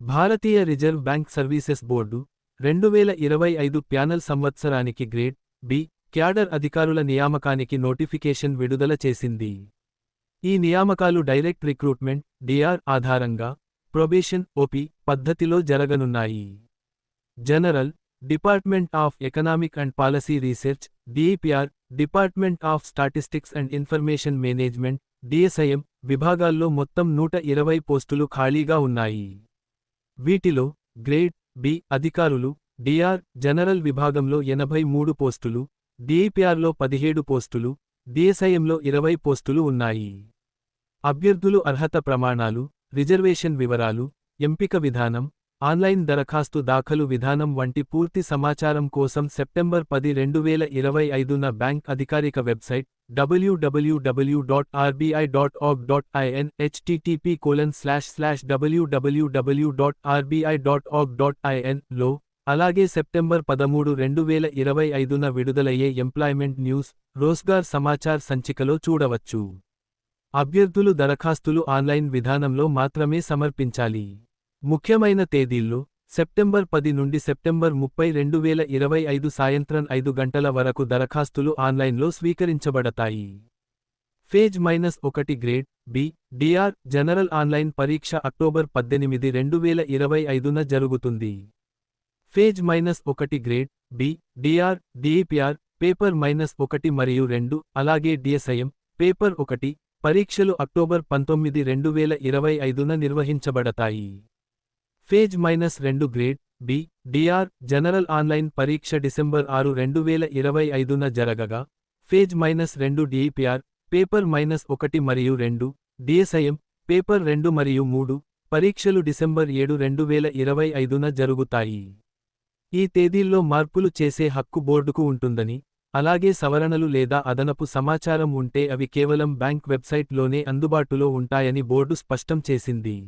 Bharatiya reserve bank services board రెండు వేల ఇరవై ఐదు ప్యానల్ సంవత్సరానికి గ్రేడ్ బి క్యాడర్ అధికారుల నియామకానికి నోటిఫికేషన్ విడుదల చేసింది. ఈ నియామకాలు డైరెక్ట్ రిక్రూట్మెంట్ డిఆర్ ఆధారంగా ప్రొబేషన్ ఓపి పద్ధతిలో జరగనున్నాయి. General department of economic and policy research DEPR department of statistics and information management DSIM విభాగాల్లో మొత్తం నూట ఇరవై పోస్టులు ఖాళీగా ఉన్నాయి. వీటిలో గ్రేడ్ బి అధికారులు డిఆర్ జనరల్ విభాగంలో ఎనభై మూడు పోస్టులు డిఈపిఆర్లో పదిహేడు పోస్టులు డిఎస్ఐఎంలో ఇరవై పోస్టులు ఉన్నాయి. అభ్యర్థులు అర్హత ప్రమాణాలు రిజర్వేషన్ వివరాలు ఎంపిక విధానం ఆన్లైన్ దరఖాస్తు దాఖలు విధానం వంటి పూర్తి సమాచారం కోసం సెప్టెంబర్ పది రెండు వేల ఇరవై ఐదున బ్యాంక్ అధికారిక website WWW dot RBI dot org dot IN HTTP colon slash slash WWW dot RBI dot org dot ఐఎన్లో అలాగే సెప్టెంబర్ పదమూడు రెండు వేల ఇరవై ఐదున విడుదలయ్యే ఎంప్లాయ్మెంట్ న్యూస్ రోస్గార్ సమాచార్ సంచికలో చూడవచ్చు. అభ్యర్థులు దరఖాస్తులు ఆన్లైన్ విధానంలో మాత్రమే సమర్పించాలి. ముఖ్యమైన తేదీల్లో సెప్టెంబర్ పది నుండి సెప్టెంబర్ ముప్పై రెండు వేల ఇరవై ఐదు సాయంత్రం ఐదు గంటల వరకు దరఖాస్తులు ఆన్లైన్లో స్వీకరించబడతాయి. ఫేజ్ మైనస్ ఒకటి grade B DR general online పరీక్ష అక్టోబర్ పద్దెనిమిది రెండు వేల ఇరవై ఐదున జరుగుతుంది. ఫేజ్ మైనస్ ఒకటి grade B DR DEPR paper minus ఒకటి మరియు రెండు అలాగే డిఎస్ఐఎం పేపర్ ఒకటి పరీక్షలు అక్టోబర్ పంతొమ్మిది రెండు వేల ఇరవై ఐదున నిర్వహించబడతాయి. ఫేజ్ మైనస్ రెండు grade B DR general online పరీక్ష డిసెంబర్ ఆరు రెండు వేల ఇరవై ఐదున జరగగా ఫేజ్ మైనస్ రెండు డిఈపిఆర్ పేపర్ మైనస్ ఒకటి మరియు రెండు డిఎస్ఐఎం పేపర్ రెండు మరియు మూడు పరీక్షలు డిసెంబర్ ఏడు రెండు వేల ఇరవై ఐదున జరుగుతాయి. ఈ తేదీల్లో మార్పులు చేసే హక్కు బోర్డుకు ఉంటుందని అలాగే సవరణలు లేదా అదనపు సమాచారం ఉంటే అవి కేవలం బ్యాంక్ వెబ్సైట్లోనే అందుబాటులో ఉంటాయని బోర్డు స్పష్టం చేసింది.